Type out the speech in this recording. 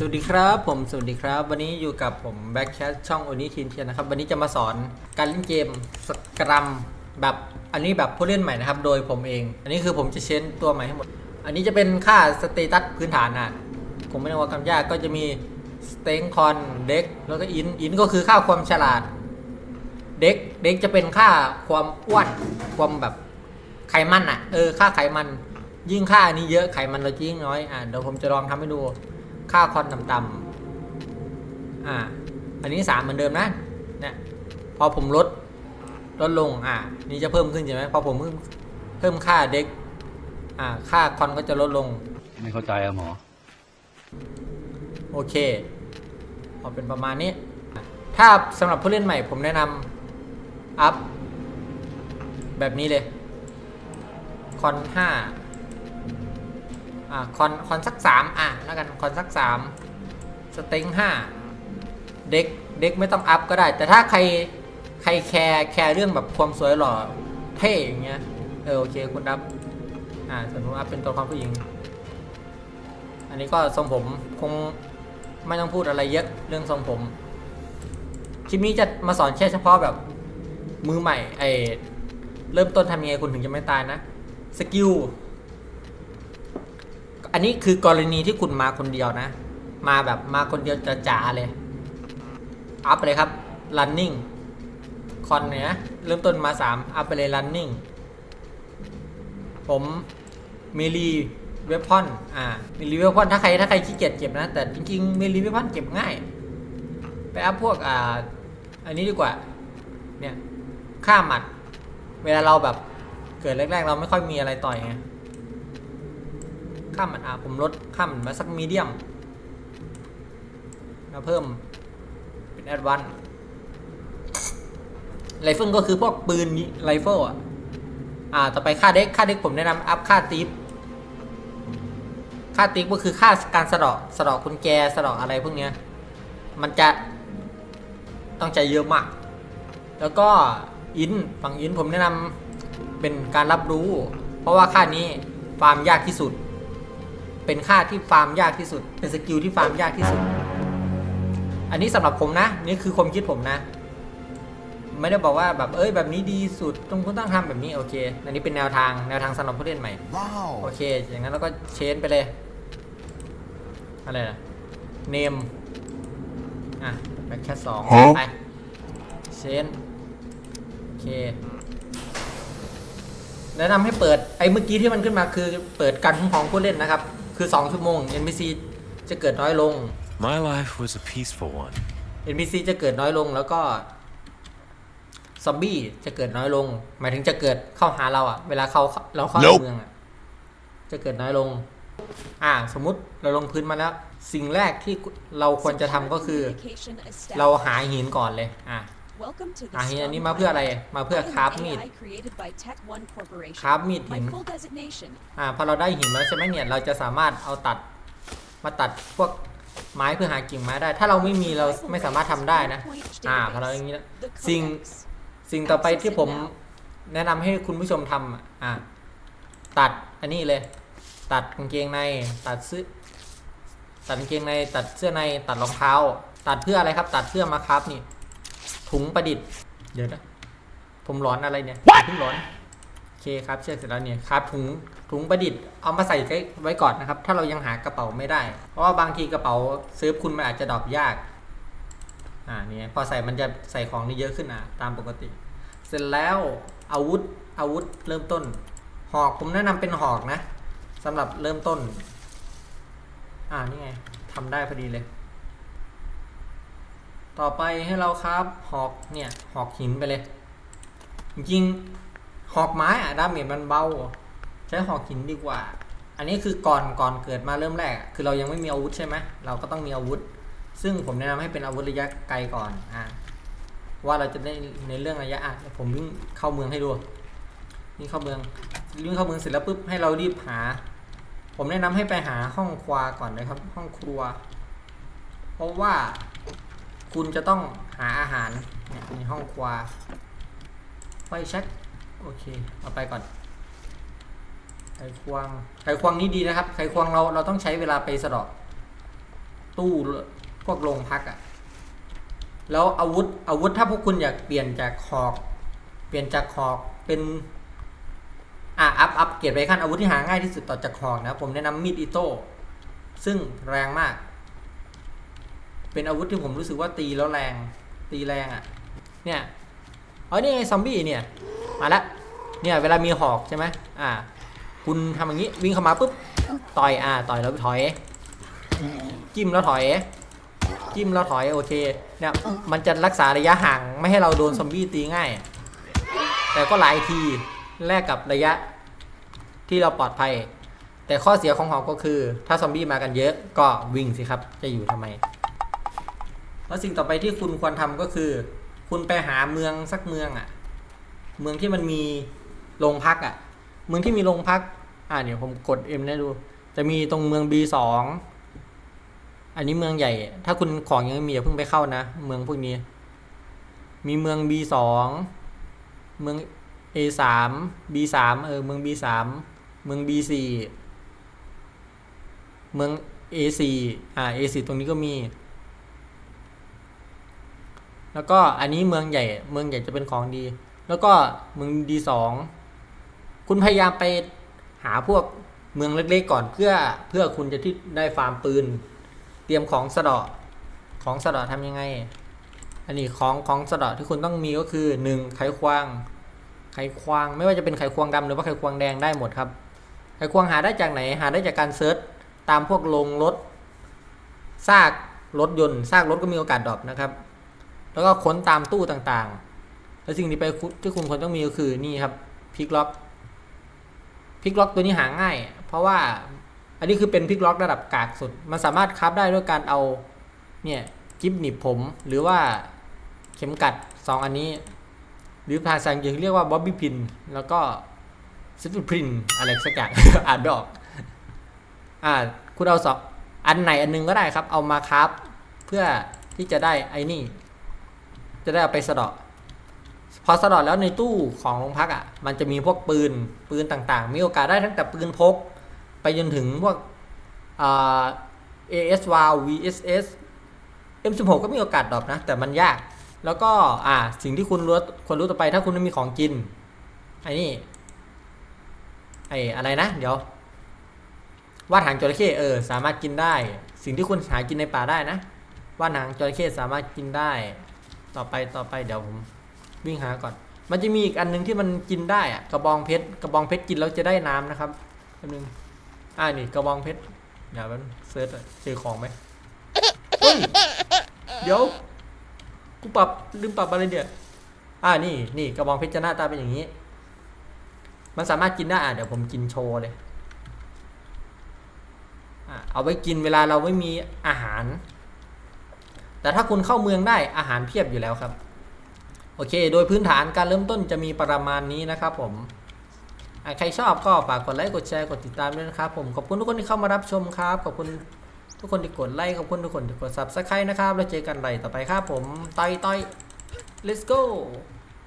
สวัสดีครับผมสวัสดีครับ วันนี้อยู่กับผมแบ็คแคทช่องโอนิทีนเทียนนะครับ วันนี้จะมาสอนการเล่นเกมสกรัมแบบอันนี้แบบผู้เล่นใหม่นะครับ โดยผมเอง อันนี้คือผมจะเชนตัวใหม่ให้หมด อันนี้จะเป็นค่าสเตตัสพื้นฐานนะผมไม่ได้ว่าคำยากก็จะมีสเต็งคอนเด็กแล้วก็อินอินก็คือค่าความฉลาดเด็กเด็กจะเป็นค่าความอ้วนความแบบไขมันอะเออค่าไขมันยิ่งค่าอันนี้เยอะไขมันเราจะยิ่งน้อยอะเดี๋ยวผมจะลองทำให้ดู ค่าคอนต่ำๆอ่า อันนี้สามเหมือนเดิมนะเนี่ยพอผมลดลดลง อ่า นี่จะเพิ่มขึ้นใช่ไหมพอผมเพิ่มเพิ่มค่าเด็ก อ่า ค่าคอนก็จะลดลง ไม่เข้าใจอะหมอ โอเคพอเป็นประมาณนี้ ถ้าสำหรับผู้เล่นใหม่ ผมแนะนำอัพแบบนี้เลย คอนห้า อ่าคอนคอนสักสามอะแล้วกันคอนสักสามสเต็งห้าเด็กเด็กไม่ต้องอัพก็ได้ แต่ถ้าใครใครแคร์แคร์เรื่องแบบความสวยหล่อเท่อย่างเงี้ยเออโอเคคุณอัพอ่าสมมติอัพเป็นตัวละครผู้หญิง อันนี้ก็ทรงผมคงไม่ต้องพูดอะไรเยอะเรื่องทรงผม คลิปนี้จะมาสอนแค่เฉพาะแบบมือใหม่ไอเริ่มต้นทำยังไงคุณถึงจะไม่ตายนะ สกิล อันนี้คือกรณีที่คุณมาคนเดียวนะ มาแบบมาคนเดียวจะจ๋าๆเลย อัพเลยครับ running คอนเนี่ยเริ่มต้นมา 3 อัพไปเลย running ผมมีรีเวพอนอ่ามีรีเวพอนถ้าใครถ้าใครขี้เกียจเก็บนะ แต่จริงๆมีรีเวพอนเก็บง่าย ไปอัพพวกอ่าอันนี้ดีกว่า เนี่ย ค่าหมัด เวลาเราแบบเกิดแรกๆ เราไม่ค่อยมีอะไรต่อยไง ค่ามัดอะผมลดค่ามัดมาสักมีเดียมแล้วเพิ่มเป็นแอดวานไรเฟิลก็คือพวกปืนไรเฟิลอะ อ่า ต่อไปค่าเด็กค่าเด็กผมแนะนำอัพค่าตีฟค่าตีฟก็คือค่าการสะดาะสะดาะกุญแจสะดาะอะไรพวกเนี้ย มันจะต้องใจเยอะมาก แล้วก็อินฝั่งอินผมแนะนำเป็นการรับรู้ เพราะว่าค่านี้ฟาร์มยากที่สุด เป็นค่าที่ฟาร์มยากที่สุด เป็นสกิลที่ฟาร์มยากที่สุด อันนี้สำหรับผมนะ นี่คือความคิดผมนะ ไม่ได้บอกว่าแบบเอ้ยแบบนี้ดีสุดต้องคุณต้องทำแบบนี้โอเค อันนี้เป็นแนวทางแนวทางสำหรับผู้เล่นใหม่ Wow. โอเค อย่างนั้นเราก็เชนไปเลย อะไรนะเนมอะแบ็คแค่สองฮะไปเชนโอเคแนะนำให้เปิดไอ้เมื่อกี้ที่มันขึ้นมาคือเปิดการคุ้มครองผู้เล่นนะครับ คือ 2 ชั่วโมง NPC จะเกิดน้อยลง My life was a peaceful one. NPC จะเกิดน้อยลงแล้วก็ซอมบี้จะเกิดน้อยลง หมายถึงจะเกิดเข้าหาเราอะเวลาเขาเราเข้าใน Nope เมืองอะจะเกิดน้อยลง อ่า สมมุติเราลงพื้นมาแล้ว สิ่งแรกที่เราควรจะทำก็คือ เราหาหินก่อนเลย อะ หาหินอันนี้มาเพื่ออะไร มาเพื่อคราฟมีด คราฟมีดหิน อ่าพอเราได้หินมาแล้วใช่ไหมเนี่ย เราจะสามารถเอาตัด มาตัดพวกไม้เพื่อหากิ่งไม้ได้ ถ้าเราไม่มีเราไม่สามารถทำได้นะ อ่าพอเราอย่างนี้แล้วสิ่งสิ่งต่อไปที่ผมแนะนำให้คุณผู้ชมทำอะอะตัดอันนี้เลย ตัดกางเกงใน ตัดเสื้อตัดกางเกงใน ตัดเสื้อใน ตัดรองเท้า ตัดเพื่ออะไรครับ ตัดเพื่อมาครับนี่ ถุงประดิษฐ์ เดี๋ยวนะ ผมร้อนอะไรเนี่ยเพิ่งร้อน โอเคครับเชื่อเสร็จแล้วเนี่ยครับถุงถุงประดิษฐ์เอามาใส่ไว้ก่อนนะครับ ถ้าเรายังหากระเป๋าไม่ได้ เพราะว่าบางทีกระเป๋าซื้อคุณมันอาจจะดรอปยาก อ่าเนี่ยพอใส่มันจะใส่ของนี่เยอะขึ้นอะตามปกติ เสร็จแล้วอาวุธอาวุธเริ่มต้น หอกผมแนะนำเป็นหอกนะสำหรับเริ่มต้น อ่านี่ไงทำได้พอดีเลย ต่อไปให้เราครับหอกเนี่ยหอกหินไปเลย จริงหอกไม้อะดาเมจมันเบา ใช้หอกหินดีกว่า อันนี้คือก่อนก่อนเกิดมาเริ่มแรก คือเรายังไม่มีอาวุธใช่ไหมเราก็ต้องมีอาวุธ ซึ่งผมแนะนำให้เป็นอาวุธระยะไกลก่อนอ่าว่าเราจะได้ในเรื่องระยะอะผมวิ่งเข้าเมืองให้ดูวิ่งเข้าเมืองวิ่งเข้าเมืองเสร็จแล้วปุ๊บให้เรารีบหา ผมแนะนำให้ไปหาห้องครัวก่อนนะครับ ห้องครัว เพราะว่า คุณจะต้องหาอาหารเนี่ยในห้องครัวไฟแช็คโอเค เอาไปก่อน ไขควง ไขควงนี้ดีนะครับ ไขควงเราเราต้องใช้เวลาไปสะดอกตู้พวกโรงพักอะ่ะ แล้วอาวุธอาวุธถ้าพวกคุณอยากเปลี่ยนจากหอก เปลี่ยนจากหอกเป็นอะอัพอัพเกรดไปขั้นอาวุธที่หาง่ายที่สุดต่อจากหอกนะผมแนะนำมีดอิโต้ซึ่งแรงมาก เป็นอาวุธที่ผมรู้สึกว่าตีแล้วแรง ตีแรงอะ่ะ เนี่ยเอ๋อนี่ไงซอมบี้เนี่ย มาแล้วเนี่ยเวลามีหอกใช่ไหมอ่า คุณทำอย่างนี้วิ่งเข้ามาปุ๊บ ต่อย อ่า ต่อยแล้วถอย จิ้มแล้วถอย จิ้มแล้วถอยโอเค เนี่ย มันจะรักษาระยะห่างไม่ให้เราโดนซอมบี้ตีง่าย แต่ก็หลายทีแลกกับระยะที่เราปลอดภัย แต่ข้อเสียของหอกก็คือ ถ้าซอมบี้มากันเยอะก็วิ่งสิครับ จะอยู่ทำไม แล้วสิ่งต่อไปที่คุณควรทำก็คือ คุณไปหาเมืองสักเมืองอะ่ะ เมืองที่มันมีโรงพักอะ่ะ เมืองที่มีโรงพัก อ่าเดี๋ยวผมกด M ได้ดู จะมีตรงเมือง B2 อันนี้เมืองใหญ่ ถ้าคุณของยังไม่มีอย่าเพิ่งไปเข้านะ เมืองพวกนี้ มีเมือง B2 เมือง A3 B3 เออ เมือง B3 เมือง B4 เมือง A4 อ่า A4 ตรงนี้ก็มี แล้วก็อันนี้เมืองใหญ่ เมืองใหญ่จะเป็นของดี แล้วก็เมือง D2 คุณพยายามไปหาพวกเมืองเล็กๆก่อนเพื่อเพื่อคุณจะที่ได้ฟาร์มปืน เตรียมของสะเดาะของสะเดาะทำยังไง อันนี้ของของสะเดาะที่คุณต้องมีก็คือหนึ่งไขควงไขควงไม่ว่าจะเป็นไขควงดำหรือว่าไขควงแดงได้หมดครับ ไขควงหาได้จากไหนหาได้จากการเซิร์ชตามพวกโรงรถซากรถยนต์ซากรถก็มีโอกาสดรอปนะครับ แล้วก็ค้นตามตู้ต่างๆ แล้วสิ่งที่ไปที่คุณควรต้องมีก็คือนี่ครับพิกล็อกพิกล็อกตัวนี้หาง่าย เพราะว่าอันนี้คือเป็นพิกล็อกระดับกากสุด มันสามารถคราฟได้ด้วยการเอาเนี่ยจิ๊บหนีบผมหรือว่าเข็มกัดสองอันนี้ หรือภาษาอังกฤษเรียกว่าบ๊อบบี้พิน แล้วก็ซิฟพินอะไรสักอย่างอ่านไม่ออกอ่าคุณเอาสองอันไหนอันหนึงก็ได้ครับ เอามาคราฟเพื่อที่จะได้ไอ้นี่ จะได้เอาไปสะเดาะพอสะเดาะแล้วในตู้ของโรงพักอะ มันจะมีพวกปืนปืนต่างๆ มีโอกาสได้ตั้งแต่ปืนพก ไปจนถึงพวกอ่า ASW VSS M16 ก็มีโอกาสดรอปนะ แต่มันยาก แล้วก็อ่าสิ่งที่คุณรู้ควรรู้ต่อไปถ้าคุณไม่มีของกินไอ้นี่ไอ้อะไรนะ เดี๋ยวว่านหางจระเข้เออสามารถกินได้ สิ่งที่คุณหากินในป่าได้นะว่านหางจระเข้สามารถกินได้ ต่อไปต่อไปเดี๋ยวผมวิ่งหาก่อน มันจะมีอีกอันหนึงที่มันกินได้อะกระบองเพชรกระบองเพชรกินแล้วจะได้น้ำนะครับแป๊บนึงอ่านี่กระบองเพชรเดี๋ยวมันเซิร์ชเจอของไหมเฮ้ยเดี๋ยวกูปรับลืมปรับอะไรเดี๋ยวอ่านี่นี่กระบองเพชรจะหน้าตาเป็นอย่างนี้ มันสามารถกินได้อะเดี๋ยวผมกินโชว์เลยอะเอาไว้กินเวลาเราไม่มีอาหาร แต่ถ้าคุณเข้าเมืองได้อาหารเพียบอยู่แล้วครับ โอเค โดยพื้นฐานการเริ่มต้นจะมีประมาณนี้นะครับผมใครชอบก็ฝากกดไลค์กดแชร์กดติดตามด้วยนะครับผมขอบคุณทุกคนที่เข้ามารับชมครับ ขอบคุณทุกคนที่กดไลค์ขอบคุณทุกคนที่กดซับสไครต์นะครับ แล้วเจอกันใหม่ต่อไปครับผมต่อยต่อย let's go